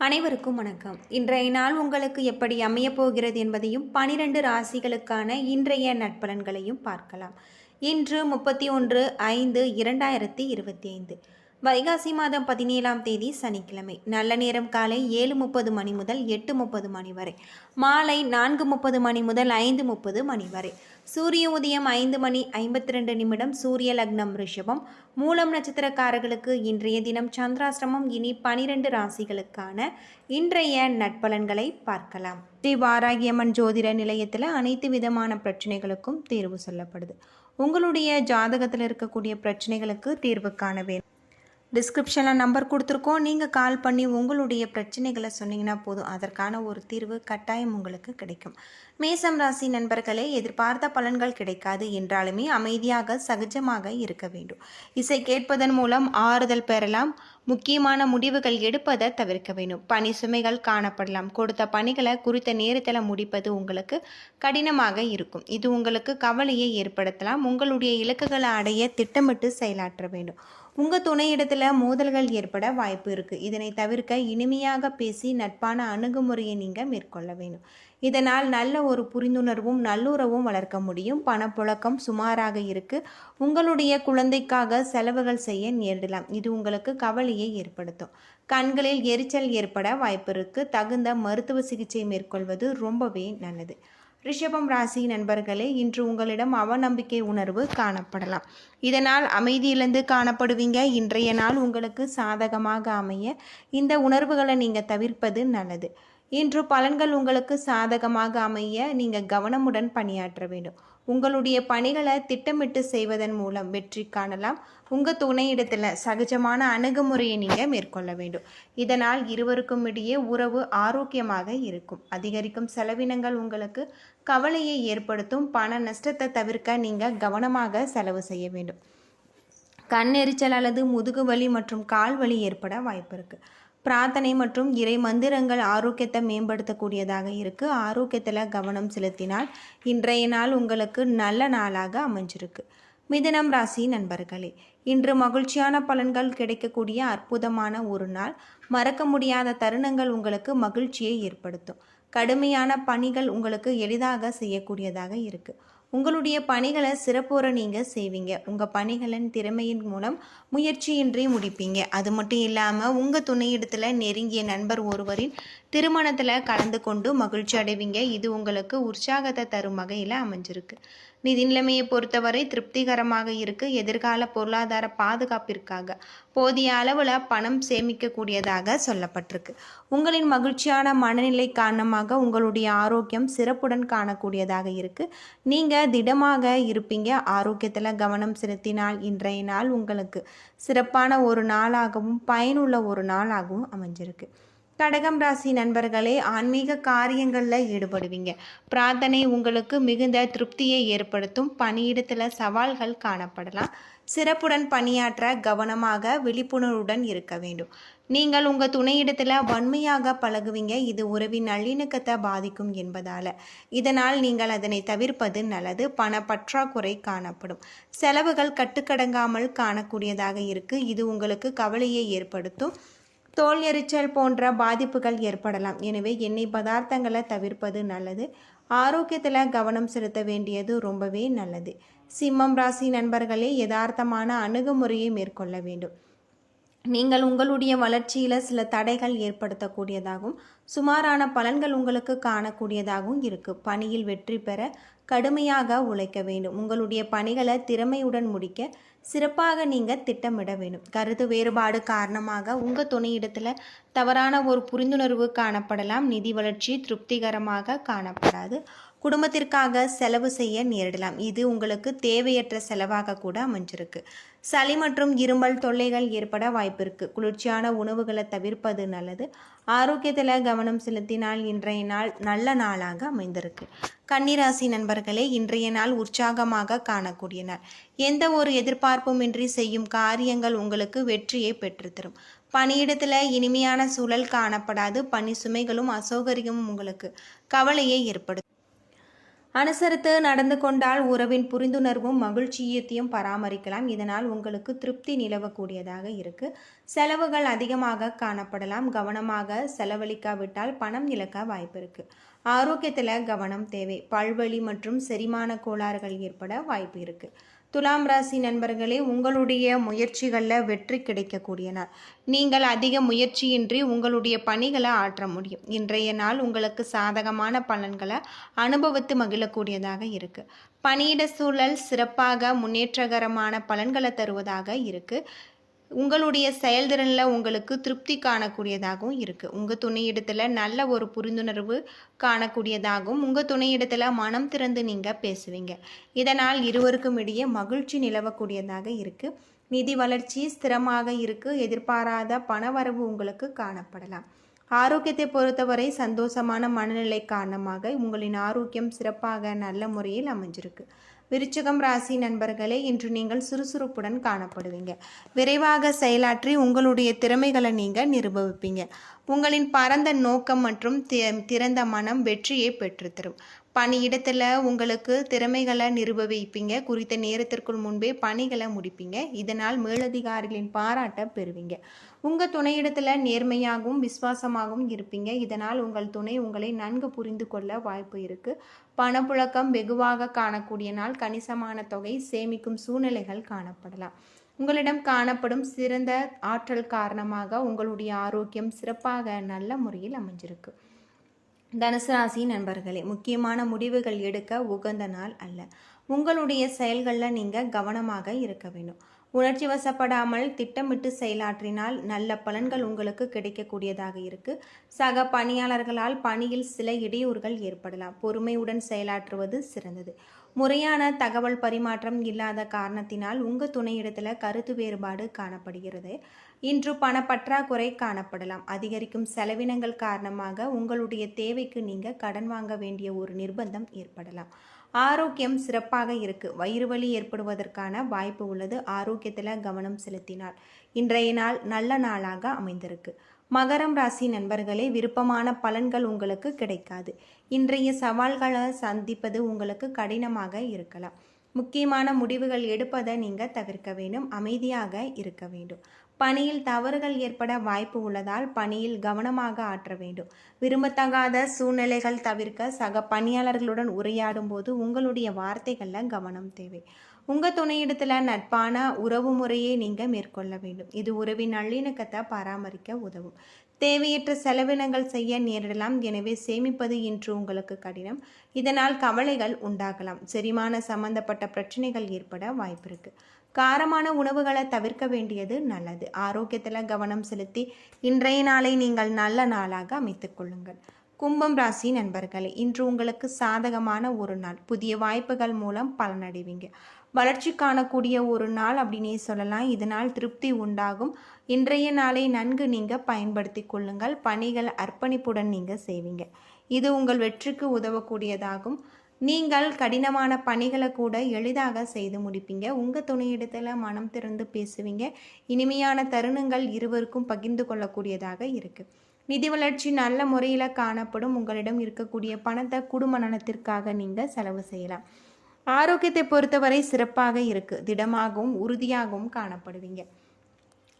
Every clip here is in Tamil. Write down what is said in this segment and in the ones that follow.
அனைவருக்கும் வணக்கம். இன்றைய நாள் உங்களுக்கு எப்படி அமையப் போகிறது என்பதையும் பனிரெண்டு ராசிகளுக்கான இன்றைய நட்பலன்களையும் பார்க்கலாம். இன்று முப்பத்தி ஒன்று ஐந்து இரண்டாயிரத்தி இருபத்தி ஐந்து. வைகாசி மாதம் பதினேழாம் தேதி சனிக்கிழமை. நல்ல நேரம் காலை ஏழு முப்பது மணி முதல் எட்டு முப்பது மணி வரை. மாலை நான்கு முப்பது மணி முதல் ஐந்து முப்பது மணி வரை. சூரிய உதயம் ஐந்து மணி ஐம்பத்தி ரெண்டு நிமிடம் சூரிய லக்னம் ரிஷபம். மூலம் நட்சத்திரக்காரர்களுக்கு இன்றைய தினம் சந்திராசிரமம் இனி பனிரெண்டு ராசிகளுக்கான இன்றைய நட்பலன்களை பார்க்கலாம். ஸ்ரீ வாராகியம்மன் ஜோதிட நிலையத்தில் அனைத்து விதமான பிரச்சனைகளுக்கும் தீர்வு சொல்லப்படுது. உங்களுடைய ஜாதகத்தில் இருக்கக்கூடிய பிரச்சனைகளுக்கு தீர்வு காண வேண்டும். டிஸ்கிரிப்ஷனில் நம்பர் கொடுத்துருக்கோம். நீங்கள் கால் பண்ணி உங்களுடைய பிரச்சனைகளை சொன்னீங்கன்னா போதும். அதற்கான ஒரு தீர்வு கட்டாயம் உங்களுக்கு கிடைக்கும். மேசம் ராசி நண்பர்களே எதிர்பார்த்த பலன்கள் கிடைக்காது என்றாலுமே அமைதியாக சகஜமாக இருக்க வேண்டும். இசை கேட்பதன் மூலம் ஆறுதல் பெறலாம். முக்கியமான முடிவுகள் எடுப்பதை தவிர்க்க வேண்டும். பணி சுமைகள் காணப்படலாம். கொடுத்த பணிகளை குறித்த நேரத்தில் முடிப்பது உங்களுக்கு கடினமாக இருக்கும். இது உங்களுக்கு கவலையை ஏற்படுத்தலாம். உங்களுடைய இலக்குகளை அடைய திட்டமிட்டு செயலாற்ற வேண்டும். உங்கள் துணையிடத்தில் மோதல்கள் ஏற்பட வாய்ப்பு இருக்குது இதனை தவிர்க்க இனிமையாக பேசி நட்பான அணுகுமுறையை நீங்கள் மேற்கொள்ள வேண்டும். இதனால் நல்ல ஒரு புரிந்துணர்வும் நல்லுறவும் வளர்க்க முடியும். பணப்புழக்கம் சுமாராக இருக்குது உங்களுடைய குழந்தைக்காக செலவுகள் செய்ய நேரிடலாம். இது உங்களுக்கு கவலையை ஏற்படுத்தும். கண்களில் எரிச்சல் ஏற்பட வாய்ப்பு இருக்குது தகுந்த மருத்துவ சிகிச்சை மேற்கொள்வது ரொம்பவே நல்லது. ரிஷபம் ராசி நண்பர்களே இன்று உங்களிடம் அவநம்பிக்கை உணர்வு காணப்படலாம். இதனால் அமைதியிலிருந்து காணப்படுவீங்க. இன்றைய நாள் உங்களுக்கு சாதகமாக அமைய இந்த உணர்வுகளை நீங்கள் தவிர்ப்பது நல்லது. இன்று பலன்கள் உங்களுக்கு சாதகமாக அமைய நீங்கள் கவனமுடன் பணியாற்ற வேண்டும். உங்களுடைய பணிகளை திட்டமிட்டு செய்வதன் மூலம் வெற்றி காணலாம். உங்கள் துணையிடத்தில் சகஜமான அணுகுமுறையை நீங்கள் மேற்கொள்ள வேண்டும். இதனால் இருவருக்கும் இடையே உறவு ஆரோக்கியமாக இருக்கும். அதிகரிக்கும் செலவினங்கள் உங்களுக்கு கவலையை ஏற்படுத்தும். பண நஷ்டத்தை தவிர்க்க நீங்கள் கவனமாக செலவு செய்ய வேண்டும். கண் எரிச்சல் அல்லது முதுகு வலி மற்றும் கால் வலி ஏற்பட வாய்ப்பு இருக்குது பிரார்த்தனை மற்றும் இறை மந்திரங்கள் ஆரோக்கியத்தை மேம்படுத்தக்கூடியதாக இருக்குது ஆரோக்கியத்தில் கவனம் செலுத்தினால் இன்றைய நாள் உங்களுக்கு நல்ல நாளாக அமைஞ்சிருக்கு. மிதனம் ராசி நண்பர்களே இன்று மகிழ்ச்சியான பலன்கள் கிடைக்கக்கூடிய அற்புதமான ஒரு நாள். மறக்க முடியாத தருணங்கள் உங்களுக்கு மகிழ்ச்சியை ஏற்படுத்தும். கடுமையான பணிகள் உங்களுக்கு எளிதாக செய்யக்கூடியதாக இருக்குது உங்களுடைய பணிகளை சிறப்போற நீங்கள் செய்வீங்க. உங்கள் பணிகளின் திறமையின் மூலம் முயற்சியின்றி முடிப்பீங்க. அது மட்டும் இல்லாமல் உங்கள் துணையிடத்தில் நெருங்கிய நண்பர் ஒருவரின் திருமணத்தில் கலந்து கொண்டு மகிழ்ச்சி அடைவீங்க. இது உங்களுக்கு உற்சாகத்தை தரும் வகையில் அமைஞ்சிருக்கு. நிதி நிலைமையை பொறுத்தவரை திருப்திகரமாக இருக்கு. எதிர்கால பொருளாதார பாதுகாப்பிற்காக போதிய அளவில் பணம் சேமிக்கக்கூடியதாக சொல்லப்பட்டிருக்கு. உங்களின் மகிழ்ச்சியான மனநிலை காரணமாக உங்களுடைய ஆரோக்கியம் சிறப்புடன் காணக்கூடியதாக இருக்கு. நீங்கள் திடமாக இருப்பீங்க. ஆரோக்கியத்தில் கவனம் செலுத்தினால் இன்றைய நாள் உங்களுக்கு சிறப்பான ஒரு நாளாகவும் பயனுள்ள ஒரு நாளாகவும் அமைஞ்சிருக்கு. கடகம் ராசி நண்பர்களே ஆன்மீக காரியங்களில் ஈடுபடுவீங்க. பிரார்த்தனை உங்களுக்கு மிகுந்த திருப்தியை ஏற்படுத்தும். பணியிடத்தில் சவால்கள் காணப்படலாம். சிறப்புடன் பணியாற்ற கவனமாக விழிப்புணர்வுடன் இருக்க வேண்டும். நீங்கள் உங்கள் துணையிடத்தில் வன்மையாக பழகுவீங்க. இது உறவின் நல்லிணக்கத்தை பாதிக்கும் என்பதால். இதனால் நீங்கள் அதனை தவிர்ப்பது நல்லது. பண பற்றாக்குறை காணப்படும். செலவுகள் கட்டுக்கடங்காமல் காணக்கூடியதாக இருக்குது இது உங்களுக்கு கவலையை ஏற்படுத்தும். தோல் எரிச்சல் போன்ற பாதிப்புகள் ஏற்படலாம். எனவே எண்ணெய் பதார்த்தங்களை தவிர்ப்பது நல்லது. ஆரோக்கியத்தில் கவனம் செலுத்த வேண்டியது ரொம்பவே நல்லது. சிம்மம் ராசி நண்பர்களே யதார்த்தமான அணுகுமுறையை மேற்கொள்ள வேண்டும். நீங்கள் உங்களுடைய வளர்ச்சியில் சில தடைகள் ஏற்படுத்தக்கூடியதாகவும் சுமாரான பலன்கள் உங்களுக்கு காணக்கூடியதாகவும் இருக்குது பணியில் வெற்றி பெற கடுமையாக உழைக்க வேண்டும். உங்களுடைய பணிகளை திறமையுடன் முடிக்க சிறப்பாக நீங்கள் திட்டமிட வேண்டும். கருத்து வேறுபாடு காரணமாக உங்கள் துணையிடத்தில் தவறான ஒரு புரிந்துணர்வு காணப்படலாம். நிதி வளர்ச்சி திருப்திகரமாக காணப்படாது. குடும்பத்திற்காக செலவு செய்ய நேரிடலாம். இது உங்களுக்கு தேவையற்ற செலவாக கூட அமைஞ்சிருக்கு. சளி மற்றும் இருமல் தொல்லைகள் ஏற்பட வாய்ப்பு இருக்குது குளிர்ச்சியான உணவுகளை தவிர்ப்பது நல்லது. ஆரோக்கியத்தில் கவனம் செலுத்தினால் இன்றைய நாள் நல்ல நாளாக அமைந்திருக்கு. கன்னிராசி நண்பர்களே இன்றைய நாள் உற்சாகமாக காணக்கூடிய நாள். எந்த ஒரு எதிர்பார்ப்புமின்றி செய்யும் காரியங்கள் உங்களுக்கு வெற்றியை பெற்றுத்தரும். பணியிடத்தில் இனிமையான சூழல் காணப்படாது. பணி சுமைகளும் அசௌகரியமும் உங்களுக்கு கவலையை ஏற்படுத்தும். அனுசரித்து நடந்து கொண்டால் உறவின் புரிந்துணர்வும் மகிழ்ச்சியத்தையும் பராமரிக்கலாம். இதனால் உங்களுக்கு திருப்தி நிலவக்கூடியதாக இருக்கு. செலவுகள் அதிகமாக காணப்படலாம். கவனமாக செலவழிக்காவிட்டால் பணம் இழக்க வாய்ப்பு இருக்கு. ஆரோக்கியத்தில் கவனம் தேவை. பல்வழி மற்றும் செரிமான கோளாறுகள் ஏற்பட வாய்ப்பு இருக்குது துலாம் ராசி நண்பர்களே உங்களுடைய முயற்சிகளில் வெற்றி கிடைக்கக்கூடிய நாள் நீங்கள் அதிக முயற்சியின்றி உங்களுடைய பணிகளை ஆற்ற முடியும். இன்றைய நாள் உங்களுக்கு சாதகமான பலன்களை அனுபவித்து மகிழக்கூடியதாக இருக்குது பணியிட சூழல் சிறப்பாக முன்னேற்றகரமான பலன்களை தருவதாக இருக்குது உங்களுடைய செயல்திறனில் உங்களுக்கு திருப்தி காணக்கூடியதாகவும் இருக்குது உங்கள் துணையிடத்தில் நல்ல ஒரு புரிந்துணர்வு காணக்கூடியதாகவும் உங்கள் துணையிடத்தில் மனம் திறந்து நீங்கள் பேசுவீங்க. இதனால் இருவருக்கும் இடையே மகிழ்ச்சி நிலவக்கூடியதாக இருக்குது நிதி வளர்ச்சி ஸ்திரமாக இருக்குது எதிர்பாராத பணவரவு உங்களுக்கு காணப்படலாம். ஆரோக்கியத்தை பொறுத்தவரை சந்தோஷமான மனநிலை காரணமாக உங்களின் ஆரோக்கியம் சிறப்பாக நல்ல முறையில் அமைஞ்சிருக்கு. விருச்சகம் ராசி நண்பர்களே இன்று நீங்கள் சுறுசுறுப்புடன் காணப்படுவீங்க. விரைவாக செயலாற்றி உங்களுடைய திறமைகளை நீங்கள் நிரூபிப்பீங்க. உங்களின் பரந்த நோக்கம் மற்றும் திறந்த மனம் வெற்றியை பெற்றுத்தரும். பணியிடத்தில் உங்களுக்கு திறமைகளை நிரூபிப்பீங்க. குறித்த நேரத்திற்குள் முன்பே பணிகளை முடிப்பீங்க. இதனால் மேலதிகாரிகளின் பாராட்டை பெறுவீங்க. உங்கள் துணையிடத்தில் நேர்மையாகவும் விசுவாசமாகவும் இருப்பீங்க. இதனால் உங்கள் துணை உங்களை நன்கு புரிந்து கொள்ள வாய்ப்பு இருக்குது பணப்புழக்கம் வெகுவாக காணக்கூடிய நாள். கணிசமான தொகை சேமிக்கும் சூழ்நிலைகள் காணப்படலாம். உங்களிடம் காணப்படும் சிறந்த ஆற்றல் காரணமாக உங்களுடைய ஆரோக்கியம் சிறப்பாக நல்ல முறையில் அமைஞ்சிருக்கு. தனுசு ராசி நண்பர்களே முக்கியமான முடிவுகள் எடுக்க உகந்த நாள் அல்ல. உங்களுடைய செயல்களில் நீங்கள் கவனமாக இருக்க வேண்டும். உணர்ச்சி வசப்படாமல் திட்டமிட்டு செயலாற்றினால் நல்ல பலன்கள் உங்களுக்கு கிடைக்கக்கூடியதாக இருக்கு. சக பணியாளர்களால் பணியில் சில இடையூறுகள் ஏற்படலாம். பொறுமையுடன் செயலாற்றுவது சிறந்தது. முறையான தகவல் பரிமாற்றம் இல்லாத காரணத்தினால் உங்கள் துணையிடத்தில் கருத்து வேறுபாடு காணப்படுகிறது. இன்று பணப்பற்றாக்குறை காணப்படலாம். அதிகரிக்கும் செலவினங்கள் காரணமாக உங்களுடைய தேவைக்கு நீங்கள் கடன் வாங்க வேண்டிய ஒரு நிர்பந்தம் ஏற்படலாம். ஆரோக்கியம் சிறப்பாக இருக்கு. வயிறு வலி ஏற்படுவதற்கான வாய்ப்பு உள்ளது. ஆரோக்கியத்தில் கவனம் செலுத்தினால். இன்றைய நாள் நல்ல நாளாக அமைந்திருக்கு. மகரம் ராசி நண்பர்களே விருப்பமான பலன்கள் உங்களுக்கு கிடைக்காது. இன்றைய சவால்களை சந்திப்பது உங்களுக்கு கடினமாக இருக்கலாம். முக்கியமான முடிவுகள் எடுப்பதை நீங்கள் தவிர்க்க வேண்டும் அமைதியாக இருக்க வேண்டும். பணியில் தவறுகள் ஏற்பட வாய்ப்பு உள்ளதால் பணியில் கவனமாக ஆற்ற வேண்டும். விரும்பத்தகாத சூழ்நிலைகள் தவிர்க்க சக பணியாளர்களுடன் உரையாடும் போது உங்களுடைய வார்த்தைகளில் கவனம் தேவை. உங்கள் துணையிடத்தில் நட்பான உறவு முறையை நீங்கள் மேற்கொள்ள வேண்டும். இது உறவின் நல்லிணக்கத்தை பராமரிக்க உதவும். தேவையற்ற செலவினங்கள் செய்ய நேரிடலாம். எனவே சேமிப்பது இன்று உங்களுக்கு கடினம். இதனால் கவலைகள் உண்டாகலாம். செரிமான சம்பந்தப்பட்ட பிரச்சனைகள் ஏற்பட வாய்ப்பு காரமான உணவுகளை தவிர்க்க வேண்டியது நல்லது. ஆரோக்கியத்தில் கவனம் செலுத்தி இன்றைய நாளை நீங்கள் நல்ல நாளாக அமைத்துக்கொள்ளுங்கள் கும்பம் ராசி நண்பர்களே இன்று உங்களுக்கு சாதகமான ஒரு நாள். புதிய வாய்ப்புகள் மூலம் பலனடைவீங்க. வளர்ச்சி காணக்கூடிய ஒரு நாள் அப்படின்னே சொல்லலாம். இதனால் திருப்தி உண்டாகும். இன்றைய நாளை நன்கு நீங்கள் பயன்படுத்தி கொள்ளுங்கள். பணிகள் அர்ப்பணிப்புடன் நீங்கள் செய்வீங்க. இது உங்கள் வெற்றிக்கு உதவக்கூடியதாகும். நீங்கள் கடினமான பணிகளை கூட எளிதாக செய்து முடிப்பீங்க. உங்கள் துணையிடத்தில் மனம் திறந்து பேசுவீங்க. இனிமையான தருணங்கள் இருவருக்கும் பகிர்ந்து கொள்ளக்கூடியதாக இருக்குது நிதி வளர்ச்சி நல்ல முறையில் காணப்படும். உங்களிடம் இருக்கக்கூடிய பணத்தை குடும்ப நலத்திற்காக நீங்கள் செலவு செய்யலாம். ஆரோக்கியத்தை பொறுத்தவரை சிறப்பாக இருக்குது திடமாகவும் உறுதியாகவும் காணப்படுவீங்க.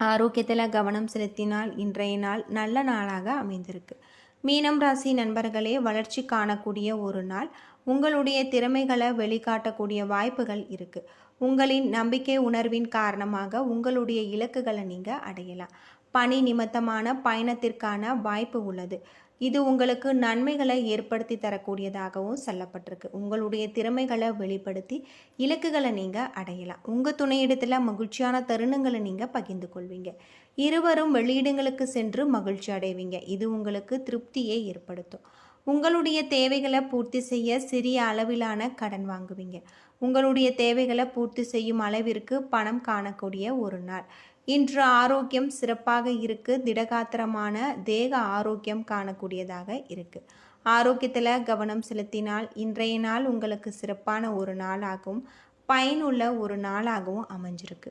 ஆரோக்கியத்தில் கவனம் செலுத்தினால் இன்றைய நாள் நல்ல நாளாக அமைந்திருக்கு. மீனம் ராசி நண்பர்களே வளர்ச்சி காணக்கூடிய ஒரு நாள். உங்களுடைய திறமைகளை வெளிக்காட்டக்கூடிய வாய்ப்புகள் இருக்குது உங்களின் நம்பிக்கை உணர்வின் காரணமாக உங்களுடைய இலக்குகளை நீங்கள் அடையலாம். பணி நிமித்தமான பயணத்திற்கான வாய்ப்பு உள்ளது. இது உங்களுக்கு நன்மைகளை ஏற்படுத்தி தரக்கூடியதாகவும் சொல்லப்பட்டிருக்கு. உங்களுடைய திறமைகளை வெளிப்படுத்தி இலக்குகளை நீங்கள் அடையலாம். உங்கள் துணையிடத்தில் மகிழ்ச்சியான தருணங்களை நீங்கள் பகிர்ந்து கொள்வீங்க. இருவரும் வெளியிடங்களுக்கு சென்று மகிழ்ச்சி அடைவீங்க. இது உங்களுக்கு திருப்தியை ஏற்படுத்தும். உங்களுடைய தேவைகளை பூர்த்தி செய்ய சிறிய அளவிலான கடன் வாங்குவீங்க. உங்களுடைய தேவைகளை பூர்த்தி செய்யும் அளவிற்கு பணம் காணக்கூடிய ஒரு நாள். இன்று ஆரோக்கியம் சிறப்பாக இருக்கு. திடகாத்திரமான தேக ஆரோக்கியம் காணக்கூடியதாக இருக்கு. ஆரோக்கியத்தில் கவனம் செலுத்தினால் இன்றைய நாள் உங்களுக்கு சிறப்பான ஒரு நாளாகவும் பயனுள்ள ஒரு நாளாகவும் அமைஞ்சிருக்கு.